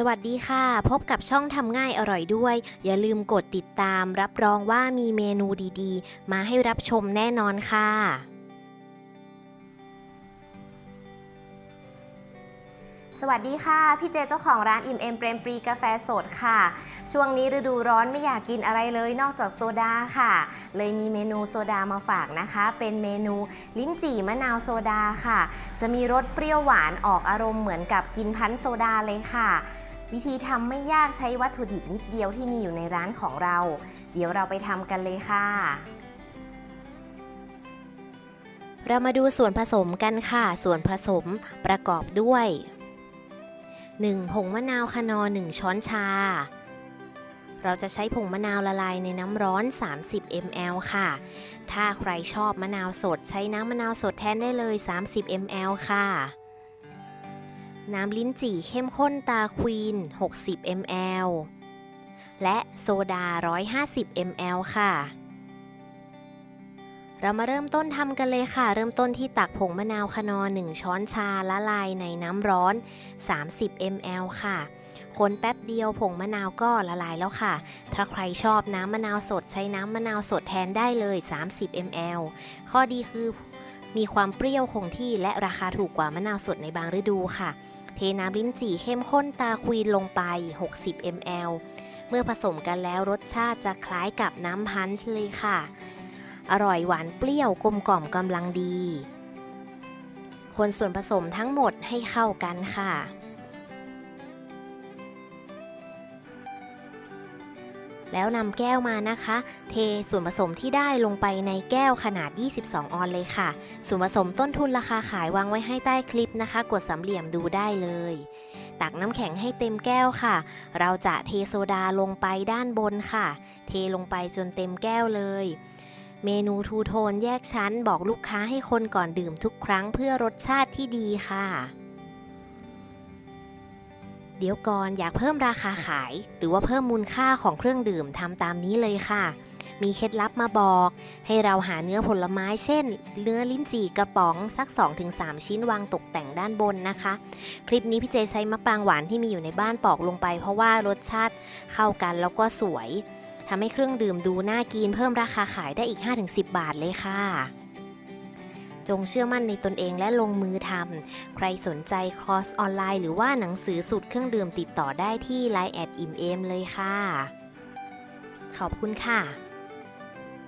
สวัสดีค่ะ พบกับช่องทำง่ายอร่อยด้วย อย่าลืมกดติดตาม รับรองว่ามีเมนูดีๆ มาให้รับชมแน่นอนค่ะ สวัสดีค่ะ พี่เจเจ้าของร้านอิ่มเอ็มเปรมปรีกาแฟสดค่ะ ช่วงนี้ฤดูร้อนไม่อยากกินอะไรเลยนอกจากโซดาค่ะ เลยมีเมนูโซดามาฝากนะคะ เป็นเมนูลิ้นจี่มะนาวโซดาค่ะ จะมีรสเปรี้ยวหวานออกอารมณ์เหมือนกับกินพันธุ์โซดาเลยค่ะ วิธีทำไม่ยากใช้วัตถุดิบนิดเดียวที่มีอยู่ในร้านของเรา เดี๋ยวเราไปทำกันเลยค่ะ เรามาดูส่วนผสมกันค่ะ ส่วนผสมประกอบด้วย 1. ผงมะนาวคะนอ 1 ช้อนชา เราจะใช้ผงมะนาวละลายในน้ำร้อน 30 ml ค่ะ ถ้าใครชอบมะนาวสดใช้น้ำมะนาวสดแทนได้เลย 30 ml ค่ะ น้ำลิ้นจี่เข้มข้นตาควีน 60 ml และโซดา 150 ml ค่ะ เรามาเริ่มต้นทำกันเลยค่ะ เริ่มต้นที่ตักผงมะนาวคนอ 1 ช้อนชาละลายในน้ำร้อน 30 ml ค่ะคนแป๊บเดียวผงมะนาวก็ละลายแล้วค่ะ ถ้าใครชอบน้ำมะนาวสดใช้น้ำมะนาวสดแทนได้เลย 30 ml ข้อดีคือมีความเปรี้ยวคงที่และราคาถูกกว่ามะนาวสดในบางฤดูค่ะ เทน้ำลิ้นจี่เข้มข้นตาควีนลงไป 60 ml เมื่อผสมกันแล้วรสชาติจะคล้ายกับน้ำพันช์เลยค่ะ อร่อยหวานเปรี้ยวกลมกล่อมกำลังดี คนส่วนผสมทั้งหมดให้เข้ากันค่ะ แล้วนำแก้วมานะคะ เทส่วนผสมที่ได้ลงไปในแก้วขนาด 22 ออนเลยค่ะ ส่วนผสมต้นทุนราคาขายวางไว้ให้ใต้คลิปนะคะ กดสามเหลี่ยมดูได้เลย ตักน้ำแข็งให้เต็มแก้วค่ะ เราจะเทโซดาลงไปด้านบนค่ะ เทลงไปจนเต็มแก้วเลยเมนูทูโทนแยกชั้นบอกลูกค้าให้คนก่อนดื่มทุกครั้งเพื่อรสชาติที่ดีค่ะ เดี๋ยวก่อนอยากเพิ่มราคาขาย หรือว่าเพิ่มมูลค่าของเครื่องดื่มทำตามนี้เลยค่ะ มีเคล็ดลับมาบอก ให้เราหาเนื้อผลไม้เช่น เนื้อลิ้นจี่กระป๋องสัก 2-3 ชิ้นวางตกแต่งด้านบนนะคะ คลิปนี้พี่เจใช้มะปรางหวานที่มีอยู่ในบ้านปอกลงไป เพราะว่ารสชาติเข้ากันแล้วก็สวยทำให้เครื่องดื่มดูน่ากินเพิ่มราคาขายได้อีก 5-10 บาทเลยค่ะ จงเชื่อมั่นในตนเองและลงมือทำ ใครสนใจคอร์สออนไลน์หรือว่าหนังสือสูตรเครื่องดื่มติดต่อได้ที่ Line แอดอิมเอมเลยค่ะ ขอบคุณค่ะ